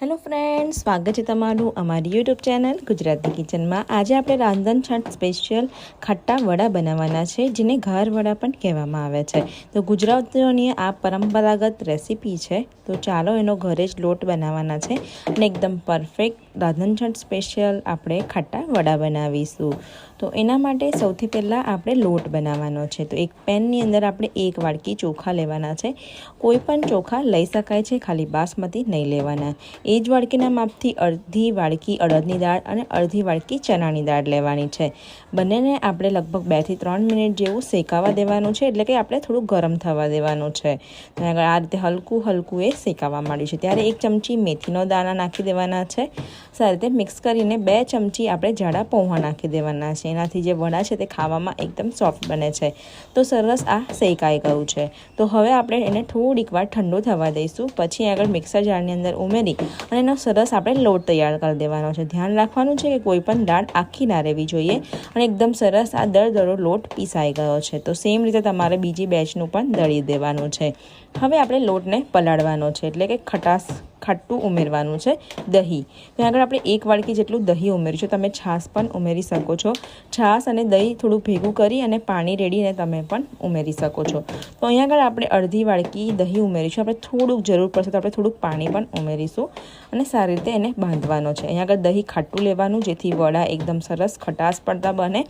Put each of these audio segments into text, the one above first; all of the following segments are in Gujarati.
હેલો ફ્રેન્ડ સ્વાગત છે તમારું અમારી યુટ્યુબ ચેનલ ગુજરાતી કિચનમાં આજે આપણે રાંધણ છઠ સ્પેશિયલ ખટ્ટા વડા બનાવવાના છે, જેને ઘર વડા પણ કહેવામાં આવે છે. તો ગુજરાતીઓની આ પરંપરાગત રેસીપી છે, તો ચાલો એનો ઘરે જ લોટ બનાવવાના છે અને એકદમ પરફેક્ટ રાંધણ છઠ સ્પેશિયલ આપણે ખટ્ટા વડા બનાવીશું. તો એના માટે સૌથી પહેલાં આપણે લોટ બનાવવાનો છે. તો એક પેનની અંદર આપણે એક વાડકી ચોખા લેવાના છે. કોઈ પણ ચોખા લઈ શકાય છે, ખાલી બાસમતી નહીં લેવાના. એ જ વાડકીના માપથી અડધી વાડકી અડદની દાળ અને અડધી વાડકી ચણાની દાળ લેવાની છે. બંનેને આપણે લગભગ બેથી ત્રણ મિનિટ જેવું શેકાવા દેવાનું છે, એટલે કે આપણે થોડું ગરમ થવા દેવાનું છે. આગળ આ રીતે હલકું હલકું એ શેકાવા માંડ્યું છે. ત્યારે એક ચમચી મેથીનો દાણા નાખી દેવાના છે. સારી રીતે મિક્સ કરીને બે ચમચી આપણે જાડા પૌવા નાખી દેવાના છે. એનાથી જે વડા છે તે ખાવામાં એકદમ સોફ્ટ બને છે. તો સરસ આ શેકાઈ ગયું છે. તો હવે આપણે એને થોડીક વાર ઠંડુ થવા દઈશું. પછી આગળ મિક્સર જારની અંદર ઉમેરી અને એનો સરસ આપણે લોટ તૈયાર કરી દેવાનો છે. ધ્યાન રાખવાનું છે કે કોઈ પણ દાળ આખી ના રહેવી જોઈએ અને એકદમ સરસ આ દર દરો લોટ પીસાઈ ગયો છે. તો સેમ રીતે તમારે બીજી બેચનું પણ દળી દેવાનું છે. હવે આપણે લોટને પલાળવાનો છે, એટલે કે ખટાશ ખાટું ઉમેરવાનું છે, દહીં. તો આગળ આપણે એક વાડકી જેટલું દહીં ઉમેરીશું. તમે છાશ પણ ઉમેરી શકો છો. છાશ અને દહીં થોડું ભેગું કરી અને પાણી રેડીને તમે પણ ઉમેરી શકો છો. તો અહીંયા આગળ આપણે અડધી વાડકી દહીં ઉમેરીશું. આપણે થોડુંક જરૂર પડશે તો આપણે થોડુંક પાણી પણ ઉમેરીશું અને સારી રીતે એને બાંધવાનો છે. અહીંયા આગળ દહીં ખાટું લેવાનું, જેથી વડા એકદમ સરસ ખટાશ પડતા બને.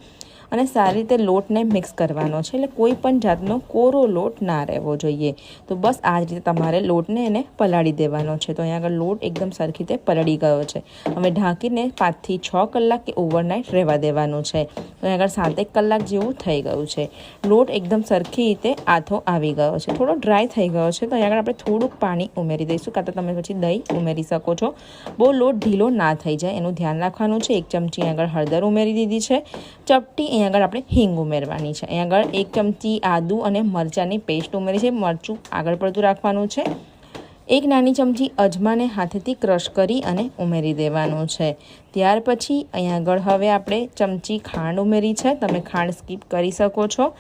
અને સારી રીતે લોટને મિક્સ કરવાનો છે. એટલે કોઈ પણ જાતનો કોરો લોટ ના રહેવો જોઈએ. તો બસ આ જ રીતે તમારે લોટને એને પલાળી દેવાનો છે. તો અહીંયા આગળ લોટ એકદમ સરખી રીતે પલળી ગયો છે. હવે ઢાંકીને પાંચથી છ કલાક કે ઓવરનાઇટ રહેવા દેવાનું છે. તો અહીંયા આગળ સાતેક કલાક જેવું થઈ ગયું છે. લોટ એકદમ સરખી રીતે આથો આવી ગયો છે. થોડો ડ્રાય થઈ ગયો છે. તો અહીંયા આગળ આપણે થોડુંક પાણી ઉમેરી દઈશું કાં તો તમે પછી દહીં ઉમેરી શકો છો. બહુ લોટ ઢીલો ના થઈ જાય. એનું ધ્યાન રાખવાનું છે. એક ચમચી આગળ હળદર ઉમેરી દીધી છે. ચપટી અહીંયા આગળ આપણે હિંગ ઉમેરવાની છે. અહીંયા આગળ એક ચમચી આદું અને મરચાંની પેસ્ટ ઉમેરી છે. મરચું આગળ પડતું રાખવાનું છે. એક નાની ચમચી અજમાને હાથેથી ક્રશ કરી અને ઉમેરી દેવાનું છે. ત્યાર પછી અહીંયા આગળ હવે આપણે ચમચી ખાંડ ઉમેરી છે. તમે ખાંડ સ્કીપ કરી શકો છો.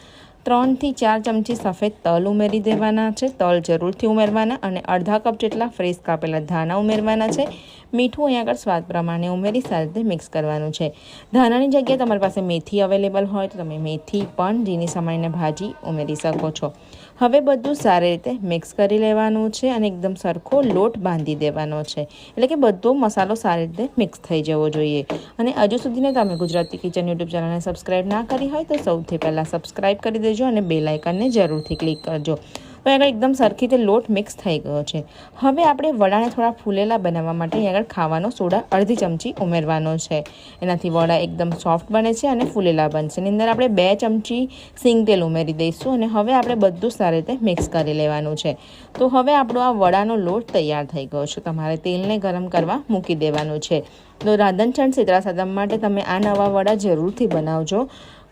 ત્રણથી ચાર ચમચી સફેદ તલ ઉમેરી દેવાના છે. તલ જરૂરથી ઉમેરવાના અને અડધા કપ જેટલા ફ્રેશ કાપેલા ધાણા ઉમેરવાના છે. મીઠું અહીંયા આગળ સ્વાદ પ્રમાણે ઉમેરી સારી રીતે મિક્સ કરવાનું છે. ધાણાની જગ્યાએ તમારી પાસે મેથી અવેલેબલ હોય તો તમે મેથી પણ ઝીણી સમારીને ભાજી ઉમેરી શકો છો. હવે બધું સારી રીતે મિક્સ કરી લેવાનું છે અને એકદમ સરખો લોટ બાંધી દેવાનો છે. એટલે કે બધો મસાલો સારી રીતે મિક્સ થઈ જવો જોઈએ. અને હજુ સુધીને તમે ગુજરાતી કિચન યુટ્યુબ ચેનલને સબસ્ક્રાઈબ ના કરી હોય તો સૌથી પહેલાં સબસ્ક્રાઈબ કરી દેજો અને બેલાઇકનને જરૂરથી ક્લિક કરજો. તો આગળ એકદમ સરખી રીતે લોટ મિક્સ થઈ ગયો છે. હવે આપણે વડાને થોડા ફૂલેલા બનાવવા માટે આગળ ખાવાનો સોડા અડધી ચમચી ઉમેરવાનો છે. એનાથી વડા એકદમ સોફ્ટ બને છે અને ફૂલેલા બનશે. એની અંદર આપણે બે ચમચી સિંગ તેલ ઉમેરી દઈશું અને હવે આપણે બધું સારી રીતે મિક્સ કરી લેવાનું છે. તો હવે આપણો આ વડાનો લોટ તૈયાર થઈ ગયો છે. તમારે તેલને ગરમ કરવા મૂકી દેવાનું છે. તો રાંધણછંડ શીતળા સાદમ માટે તમે આ નવા વડા જરૂરથી બનાવજો.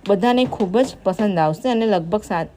બધાને ખૂબ જ પસંદ આવશે અને લગભગ સાત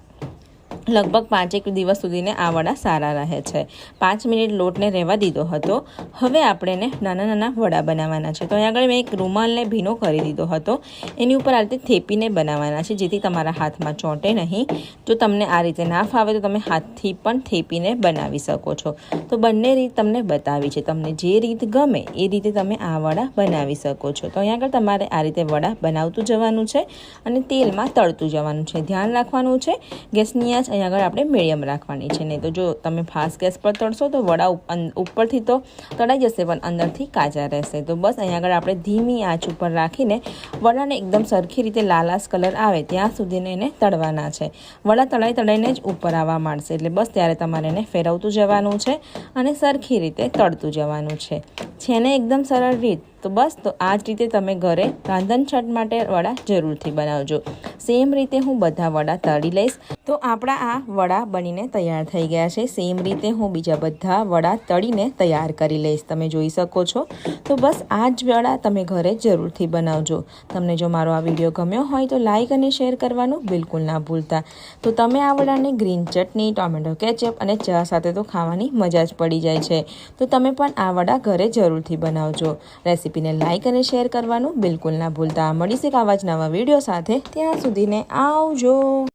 લગભગ પાંચેક દિવસ સુધીને આ વડા સારા રહે છે. પાંચ મિનિટ લોટને રહેવા દીધો હતો. હવે આપણે એને નાના નાના વડા બનાવવાના છે. તો અહીં આગળ મેં એક રૂમાલને ભીનો કરી દીધો હતો. એની ઉપર આ રીતે થેપીને બનાવવાના છે, જેથી તમારા હાથમાં ચોંટે નહીં. જો તમને આ રીતે ના ફાવે તો તમે હાથથી પણ થેપીને બનાવી શકો છો. તો બંને રીત તમને બતાવી છે. તમને જે રીત ગમે એ રીતે તમે આ વડા બનાવી શકો છો. તો અહીં આગળ તમારે આ રીતે વડા બનાવતું જવાનું છે અને તેલમાં તળતું જવાનું છે. ધ્યાન રાખવાનું છે, ગેસની આંચ અહીં આગળ આપણે મીડિયમ રાખવાની છે. નહીં તો જો તમે ફાસ્ટ ગેસ પર તળશો તો વડા ઉપરથી તો તળાઈ જશે, પણ અંદરથી કાચા રહેશે. તો બસ અહીં આગળ આપણે ધીમી આંચ ઉપર રાખીને વડાને એકદમ સરખી રીતે લાલાશ કલર આવે ત્યાં સુધીને એને તળવાના છે. વડા તળાઈ તળાઈને જ ઉપર આવવા માંડશે. એટલે બસ ત્યારે તમારે એને ફેરવતું જવાનું છે અને સરખી રીતે તળતું જવાનું છે. છે ને એકદમ સરળ રીત તો બસ, તો આ જ રીતે તમે ઘરે રાંધણ છઠ માટે વડા જરૂરથી બનાવજો. સેમ રીતે હું બધા વડા તળી લઈશ. તો આપણા આ વડા બનીને તૈયાર થઈ ગયા છે. સેમ રીતે હું બીજા બધા વડા તળીને તૈયાર કરી લઈશ. તમે જોઈ શકો છો. તો બસ આ જ વડા તમે ઘરે જરૂરથી બનાવજો. તમને જો મારો આ વીડિયો ગમ્યો હોય તો લાઇક અને શેર કરવાનું બિલકુલ ના ભૂલતા. તો તમે આ વડાને ગ્રીન ચટણી, ટોમેટો કેચઅપ અને ચા સાથે તો ખાવાની મજા જ પડી જાય છે. તો તમે પણ આ વડા ઘરે જરૂરથી બનાવજો. રેસીપીને લાઇક અને શેર કરવાનું બિલકુલ ના ભૂલતા. મળીશ એક આવા જ નવા વીડિયો સાથે. ત્યાં સુધીને આવજો.